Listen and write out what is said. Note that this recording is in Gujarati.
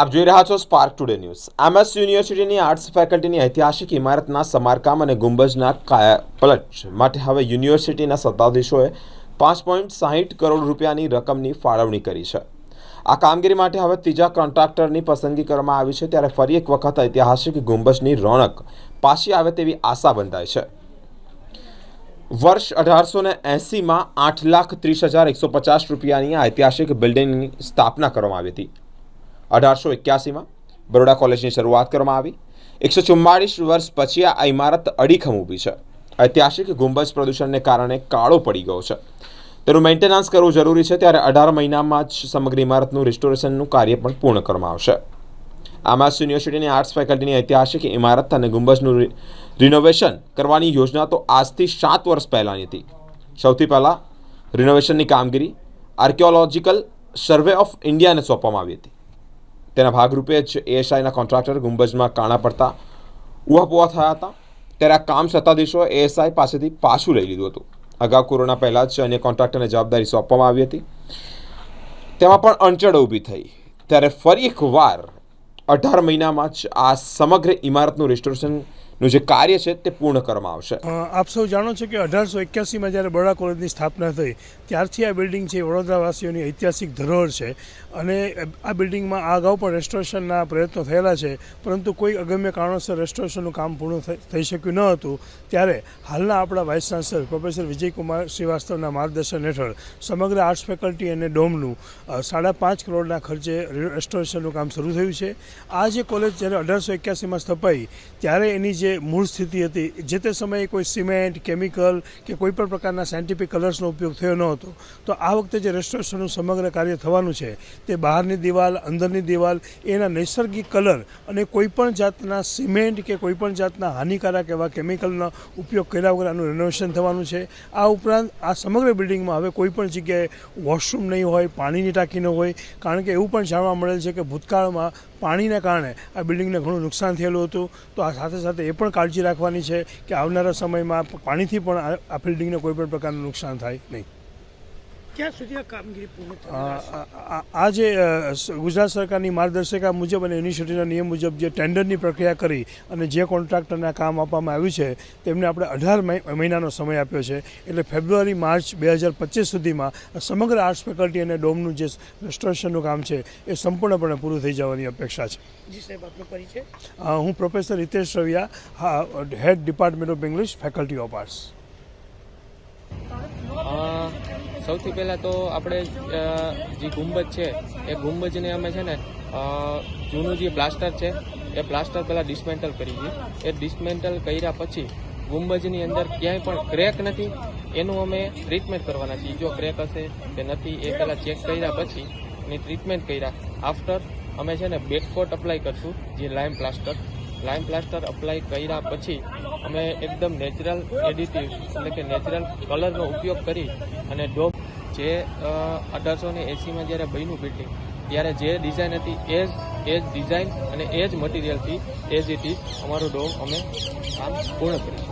આપ જોઈ રહ્યા છો સ્પાર્ક ટુડે ન્યૂઝ એમએસ યુનિવર્સિટીની આર્ટ્સ ફેકલ્ટીની ઐતિહાસિક ઇમારતના સમારકામ અને ગુંબજના કાયાપલટ માટે હવે યુનિવર્સિટીના સત્તાધીશોએ પાંચ પોઈન્ટ સાહીઠ કરોડ રૂપિયાની રકમની ફાળવણી કરી છે. આ કામગીરી માટે હવે ત્રીજા કોન્ટ્રાક્ટરની પસંદગી કરવામાં આવી છે, ત્યારે ફરી એક વખત ઐતિહાસિક ગુંબજની રોણક પાછી આવે તેવી આશા બંધાય છે. વર્ષ અઢારસો ને એંસીમાં આઠ લાખ ત્રીસ હજાર એકસો પચાસ રૂપિયાની ઐતિહાસિક બિલ્ડિંગની સ્થાપના કરવામાં આવી હતી. અઢારસો એક્યાસીમાં બરોડા કોલેજની શરૂઆત કરવામાં આવી. એકસો ચુમ્માળીસ વર્ષ પછી આ ઇમારત અડીખમ ઊભી છે. ઐતિહાસિક ગુંબજ પ્રદૂષણને કારણે કાળો પડી ગયો છે. તેનું મેન્ટેનન્સ કરવું જરૂરી છે ત્યારે અઢાર મહિનામાં જ સમગ્ર ઇમારતનું રિસ્ટોરેશનનું કાર્ય પણ પૂર્ણ કરવામાં આવશે. આમાસ યુનિવર્સિટીની આર્ટ્સ ફેકલ્ટીની ઐતિહાસિક ઇમારત અને ગુંબજનું રિનોવેશન કરવાની યોજના તો આજથી સાત વર્ષ પહેલાંની હતી. સૌથી પહેલાં રિનોવેશનની કામગીરી આર્કિયોલોજીકલ સર્વે ઓફ ઇન્ડિયાને સોંપવામાં આવી હતી. તેના ભાગરૂપે જ એએસઆઈના કોન્ટ્રાક્ટર ગુંબજમાં કાણા પડતા ઉહાપોહા થયા હતા. ત્યારે આ કામ સત્તાધીશો એએસઆઈ પાસેથી પાછું લઈ લીધું હતું. અગાઉ કોરોના પહેલાં જ અન્ય કોન્ટ્રાક્ટરને જવાબદારી સોંપવામાં આવી હતી. તેમાં પણ અણચડ ઊભી થઈ. ત્યારે ફરી એક વાર અઢાર મહિનામાં જ આ સમગ્ર ઇમારતનું રિસ્ટોરેશનનું જે કાર્ય છે તે પૂર્ણ કરવામાં આવશે. આપ સૌ જાણો છો કે અઢારસો એક્યાસીમાં જ્યારે બરોડા કોલેજની સ્થાપના થઈ, ત્યારથી આ બિલ્ડિંગ છે વડોદરાવાસીઓની ઐતિહાસિક ધરોહર છે. અને આ બિલ્ડિંગમાં આ અગાઉ પણ રેસ્ટોરેશનના પ્રયત્નો થયેલા છે, પરંતુ કોઈ અગમ્ય કારણોસર રેસ્ટોરેશનનું કામ પૂર્ણ થઈ શક્યું ન હતું. ત્યારે હાલના આપણા વાઇસ ચાન્સલર પ્રોફેસર વિજયકુમાર શ્રીવાસ્તવના માર્ગદર્શન હેઠળ સમગ્ર આર્ટ્સ ફેકલ્ટી અને ડોમનું સાડા પાંચ કરોડના ખર્ચે રેસ્ટોરેશનનું કામ શરૂ થયું છે. આ જે કોલેજ જ્યારે અઢારસો એક્યાસીમાં સ્થપાઈ, ત્યારે એની જે મૂળ સ્થિતિ હતી. જે તે સમયે કોઈ સિમેન્ટ, કેમિકલ કે કોઈ પણ પ્રકારના સાયન્ટિફિક કલર્સનો ઉપયોગ થયો ન હતો. તો આ વખતે જે રેસ્ટોરેશનનું સમગ્ર કાર્ય થવાનું છે, તે બહારની દિવાલ, અંદરની દિવાલ, એના નૈસર્ગિક કલર અને કોઈ પણ જાતના સિમેન્ટ કે કોઈ પણ જાતના હાનિકારક એવા કેમિકલનો ઉપયોગ કર્યા વગર આનું રિનોવેશન થવાનું છે. આ ઉપરાંત આ સમગ્ર બિલ્ડિંગમાં હવે કોઈ પણ જગ્યાએ વોશરૂમ નહીં હોય, પાણીની ટાંકી ન હોય. કારણ કે એવું પણ જાણવા મળેલ છે કે ભૂતકાળમાં પાણીના કારણે આ બિલ્ડિંગને ઘણું નુકસાન થયેલું હતું. તો આ સાથે સાથે એ પણ કાળજી રાખવાની છે કે આવનારા સમયમાં પાણીથી પણ આ બિલ્ડિંગને કોઈપણ પ્રકારનું નુકસાન થાય નહીં. ક્યાં સુધી આ કામગીરી પૂર્ણ આ જે ગુજરાત સરકારની માર્ગદર્શિકા મુજબ અને યુનિવર્સિટીના નિયમ મુજબ જે ટેન્ડરની પ્રક્રિયા કરી અને જે કોન્ટ્રાક્ટરને કામ આપવામાં આવ્યું છે તેમને આપણે અઢાર મહિનાનો સમય આપ્યો છે. એટલે ફેબ્રુઆરી માર્ચ બે હજાર પચીસ સુધીમાં સમગ્ર આર્ટ્સ ફેકલ્ટી અને ડોમનું જે રેસ્ટોરેશનનું કામ છે એ સંપૂર્ણપણે પૂરું થઈ જવાની અપેક્ષા છે. જી સાહેબ આપનો પરિચય? હું પ્રોફેસર હિતેશ રવિયા હા head department of English faculty of arts. સૌથી પહેલાં તો આપણે જે ગુંબજ છે, એ ગુંબજને અમે છે ને જૂનું જે પ્લાસ્ટર છે, એ પ્લાસ્ટર પહેલાં ડિસમેન્ટલ કરી છે એ ડિસમેન્ટલ કર્યા પછી ગુંબજની અંદર ક્યાંય પણ ક્રેક નથી. એનું અમે ટ્રીટમેન્ટ કરવાના છીએ. જો ક્રેક હશે કે નથી, એ પહેલાં ચેક કર્યા પછી એની ટ્રીટમેન્ટ કર્યા. આફ્ટર અમે છે ને બેકકોટ અપ્લાય કરશું, જે lime plaster. Lime plaster apply કર્યા પછી અમે એકદમ નેચરલ એડિટિવ, એટલે કે નેચરલ કલરનો ઉપયોગ કરી અને ડોમ જે અઢારસો ને એંસીમાં જ્યારે બન્યું બિલ્ડિંગ ત્યારે જે ડિઝાઇન હતી એ જ એ જ ડિઝાઇન અને એ જ મટીરિયલથી એઝ ઇટ ઇઝ અમારો ડોમ અમે કામ પૂર્ણ કરીશું.